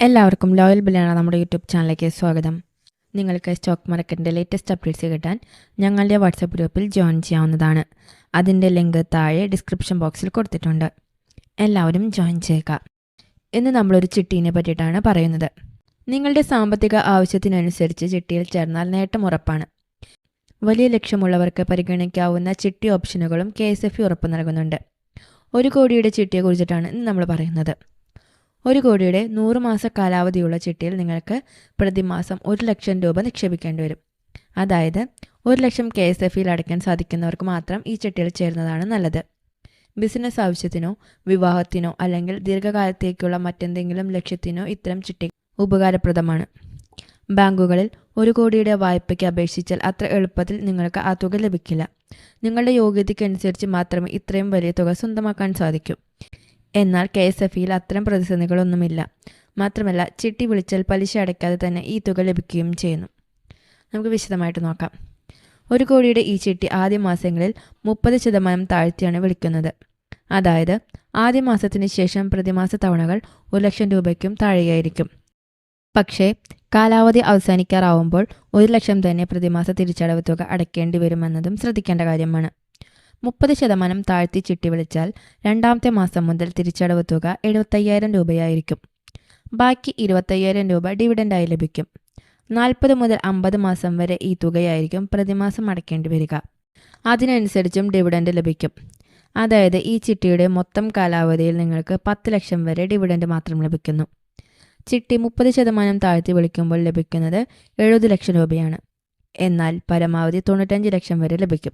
എല്ലാവർക്കും ലോയൽ ബില്ലാണ് നമ്മുടെ യൂട്യൂബ് ചാനലിലേക്ക് സ്വാഗതം. നിങ്ങൾക്ക് സ്റ്റോക്ക് മാർക്കറ്റിന്റെ ലേറ്റസ്റ്റ് അപ്ഡേറ്റ്സ് കിട്ടാൻ ഞങ്ങളുടെ വാട്സപ്പ് ഗ്രൂപ്പിൽ ജോയിൻ ചെയ്യാവുന്നതാണ്. അതിന്റെ ലിങ്ക് താഴെ ഡിസ്ക്രിപ്ഷൻ ബോക്സിൽ കൊടുത്തിട്ടുണ്ട്. എല്ലാവരും ജോയിൻ ചെയ്യുക. ഇന്ന് നമ്മളൊരു ചിട്ടീനെ പറ്റിയിട്ടാണ് പറയുന്നത്. നിങ്ങളുടെ സാമ്പത്തിക ആവശ്യത്തിനനുസരിച്ച് ചിട്ടിയിൽ ചേർന്നാൽ നേട്ടം ഉറപ്പാണ്. വലിയ ലക്ഷ്യമുള്ളവർക്ക് പരിഗണിക്കാവുന്ന ചിട്ടി ഓപ്ഷനുകളും കെ എസ് എഫ് ഉറപ്പ് നൽകുന്നുണ്ട്. ഒരു കോടിയുടെ ചിട്ടിയെക്കുറിച്ചിട്ടാണ് ഇന്ന് നമ്മൾ പറയുന്നത്. ഒരു കോടിയുടെ നൂറ് മാസ കാലാവധിയുള്ള ചിട്ടിയിൽ നിങ്ങൾക്ക് പ്രതിമാസം ഒരു ലക്ഷം രൂപ നിക്ഷേപിക്കേണ്ടി വരും. അതായത് ഒരു ലക്ഷം കെ എസ് എഫ് ഇയിൽ അടയ്ക്കാൻ സാധിക്കുന്നവർക്ക് മാത്രം ഈ ചിട്ടിയിൽ ചേരുന്നതാണ് നല്ലത്. ബിസിനസ് ആവശ്യത്തിനോ വിവാഹത്തിനോ അല്ലെങ്കിൽ ദീർഘകാലത്തേക്കുള്ള മറ്റെന്തെങ്കിലും ലക്ഷ്യത്തിനോ ഇത്തരം ചിട്ടി ഉപകാരപ്രദമാണ്. ബാങ്കുകളിൽ ഒരു കോടിയുടെ വായ്പയ്ക്ക് അപേക്ഷിച്ചാൽ അത്ര എളുപ്പത്തിൽ നിങ്ങൾക്ക് ആ തുക ലഭിക്കില്ല. നിങ്ങളുടെ യോഗ്യതയ്ക്കനുസരിച്ച് മാത്രമേ ഇത്രയും വലിയ തുക സ്വന്തമാക്കാൻ സാധിക്കൂ. എന്നാൽ കെ എസ് എഫ് ഇയിൽ അത്തരം പ്രതിസന്ധികളൊന്നുമില്ല മാത്രമല്ല ചിട്ടി വിളിച്ചാൽ പലിശ അടയ്ക്കാതെ തന്നെ ഈ തുക ലഭിക്കുകയും ചെയ്യുന്നു. നമുക്ക് വിശദമായിട്ട് നോക്കാം. ഒരു കോടിയുടെ ഈ ചിട്ടി ആദ്യ മാസങ്ങളിൽ മുപ്പത് ശതമാനം താഴ്ത്തിയാണ് വിളിക്കുന്നത്. അതായത് ആദ്യ മാസത്തിന് ശേഷം പ്രതിമാസ തവണകൾ ഒരു ലക്ഷം രൂപയ്ക്കും താഴെയായിരിക്കും. പക്ഷേ കാലാവധി അവസാനിക്കാറാവുമ്പോൾ ഒരു ലക്ഷം തന്നെ പ്രതിമാസ തിരിച്ചടവ് തുക അടയ്ക്കേണ്ടി വരുമെന്നതും ശ്രദ്ധിക്കേണ്ട കാര്യമാണ്. മുപ്പത് ശതമാനം താഴ്ത്തി ചിട്ടി വിളിച്ചാൽ രണ്ടാമത്തെ മാസം മുതൽ തിരിച്ചടവ് തുക എഴുപത്തയ്യായിരം രൂപയായിരിക്കും. ബാക്കി ഇരുപത്തയ്യായിരം രൂപ ഡിവിഡൻഡായി ലഭിക്കും. നാൽപ്പത് മുതൽ അമ്പത് മാസം വരെ ഈ തുകയായിരിക്കും പ്രതിമാസം അടയ്ക്കേണ്ടി വരിക. അതിനനുസരിച്ചും ഡിവിഡൻഡ് ലഭിക്കും. അതായത് ഈ ചിട്ടിയുടെ മൊത്തം കാലാവധിയിൽ നിങ്ങൾക്ക് പത്ത് ലക്ഷം വരെ ഡിവിഡൻഡ് മാത്രം ലഭിക്കുന്നു. ചിട്ടി മുപ്പത് ശതമാനം താഴ്ത്തി വിളിക്കുമ്പോൾ ലഭിക്കുന്നത് എഴുപത് ലക്ഷം രൂപയാണ്. എന്നാൽ പരമാവധി തൊണ്ണൂറ്റഞ്ച് ലക്ഷം വരെ ലഭിക്കും.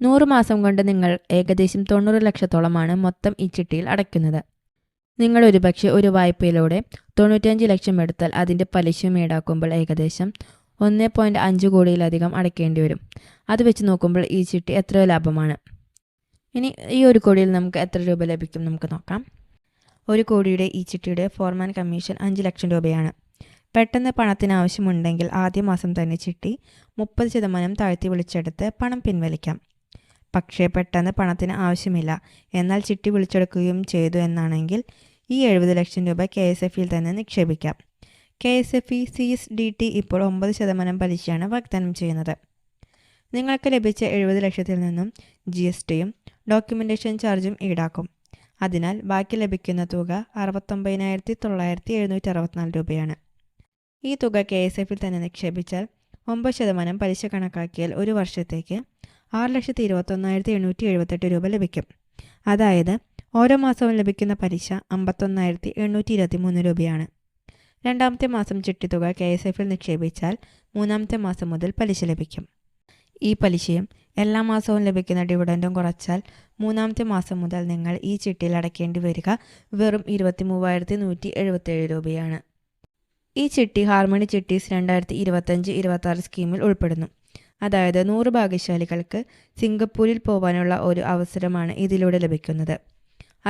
നൂറ് മാസം കൊണ്ട് നിങ്ങൾ ഏകദേശം തൊണ്ണൂറ് ലക്ഷത്തോളമാണ് മൊത്തം ഈ ചിട്ടിയിൽ അടയ്ക്കുന്നത്. നിങ്ങൾ ഒരുപക്ഷെ ഒരു വായ്പയിലൂടെ തൊണ്ണൂറ്റഞ്ച് ലക്ഷം എടുത്താൽ അതിന്റെ പലിശയും ഈടാക്കുമ്പോൾ ഏകദേശം ഒന്ന് പോയിന്റ് അഞ്ച് കോടിയിലധികം അടയ്ക്കേണ്ടി വരും. അത് വെച്ച് നോക്കുമ്പോൾ ഈ ചിട്ടി എത്രയോ ലാഭമാണ്. ഇനി ഈ ഒരു കോടിയിൽ നമുക്ക് എത്ര രൂപ ലഭിക്കും നമുക്ക് നോക്കാം. ഒരു കോടിയുടെ ഈ ചിട്ടിയുടെ ഫോർമാൻ കമ്മീഷൻ അഞ്ച് ലക്ഷം രൂപയാണ്. പെട്ടെന്ന് പണത്തിന് ആവശ്യമുണ്ടെങ്കിൽ ആദ്യ മാസം തന്നെ ചിട്ടി മുപ്പത് ശതമാനം താഴ്ത്തി വിളിച്ചെടുത്ത് പണം പിൻവലിക്കാം. പക്ഷേ പെട്ടെന്ന് പണത്തിന് ആവശ്യമില്ല. എന്നാൽ ചിട്ടി വിളിച്ചെടുക്കുകയും ചെയ്തു എന്നാണെങ്കിൽ ഈ എഴുപത് ലക്ഷം രൂപ കെ എസ് എഫിൽ തന്നെ നിക്ഷേപിക്കാം. K S F E C S D T ഇപ്പോൾ ഒമ്പത് ശതമാനം പലിശയാണ് വാഗ്ദാനം ചെയ്യുന്നത്. നിങ്ങൾക്ക് ലഭിച്ച എഴുപത് ലക്ഷത്തിൽ നിന്നും ജി എസ് ടിയും ഡോക്യുമെന്റേഷൻ ചാർജും ഈടാക്കും. അതിനാൽ ബാക്കി ലഭിക്കുന്ന തുക അറുപത്തൊമ്പതിനായിരത്തി തൊള്ളായിരത്തി എഴുന്നൂറ്റി അറുപത്തിനാല് രൂപയാണ്. ഈ തുക കെ എസ് എഫിൽ തന്നെ നിക്ഷേപിച്ചാൽ ഒമ്പത് ശതമാനം പലിശ കണക്കാക്കിയാൽ ഒരു വർഷത്തേക്ക് ആറ് ലക്ഷത്തി ഇരുപത്തൊന്നായിരത്തി എണ്ണൂറ്റി എഴുപത്തെട്ട് രൂപ ലഭിക്കും. അതായത് ഓരോ മാസവും ലഭിക്കുന്ന പലിശ അമ്പത്തൊന്നായിരത്തി എണ്ണൂറ്റി ഇരുപത്തി മൂന്ന് രൂപയാണ്. രണ്ടാമത്തെ മാസം ചിട്ടിത്തുക കെ എസ് എഫിൽ നിക്ഷേപിച്ചാൽ മൂന്നാമത്തെ മാസം മുതൽ പലിശ ലഭിക്കും. ഈ പലിശയും എല്ലാ മാസവും ലഭിക്കുന്ന ഡിവിഡന്റും കുറച്ചാൽ മൂന്നാമത്തെ മാസം മുതൽ നിങ്ങൾ ഈ ചിട്ടിയിൽ അടയ്ക്കേണ്ടി വരിക വെറും ഇരുപത്തി മൂവായിരത്തി നൂറ്റി എഴുപത്തേഴ് രൂപയാണ്. ഈ ചിട്ടി ഹാർമണി ചിട്ടീസ് രണ്ടായിരത്തി ഇരുപത്തഞ്ച് ഇരുപത്തി സ്കീമിൽ ഉൾപ്പെടുന്നു. അതായത് നൂറ് ഭാഗ്യശാലികൾക്ക് സിംഗപ്പൂരിൽ പോകാനുള്ള ഒരു അവസരമാണ് ഇതിലൂടെ ലഭിക്കുന്നത്.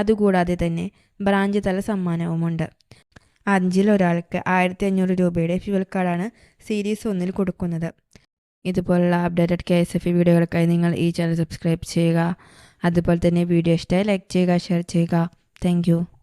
അതുകൂടാതെ തന്നെ ബ്രാഞ്ച് തല സമ്മാനവുമുണ്ട്. അഞ്ചിൽ ഒരാൾക്ക് ആയിരത്തി അഞ്ഞൂറ് രൂപയുടെ ഫ്യൂൽ കാർഡാണ് സീരീസ് ഒന്നിൽ കൊടുക്കുന്നത്. ഇതുപോലുള്ള അപ്ഡേറ്റഡ് കെ എസ് എഫ് വീഡിയോകൾക്കായി നിങ്ങൾ ഈ ചാനൽ സബ്സ്ക്രൈബ് ചെയ്യുക. അതുപോലെ തന്നെ വീഡിയോ ഇഷ്ടമായി ലൈക്ക് ചെയ്യുക ഷെയർ ചെയ്യുക. താങ്ക്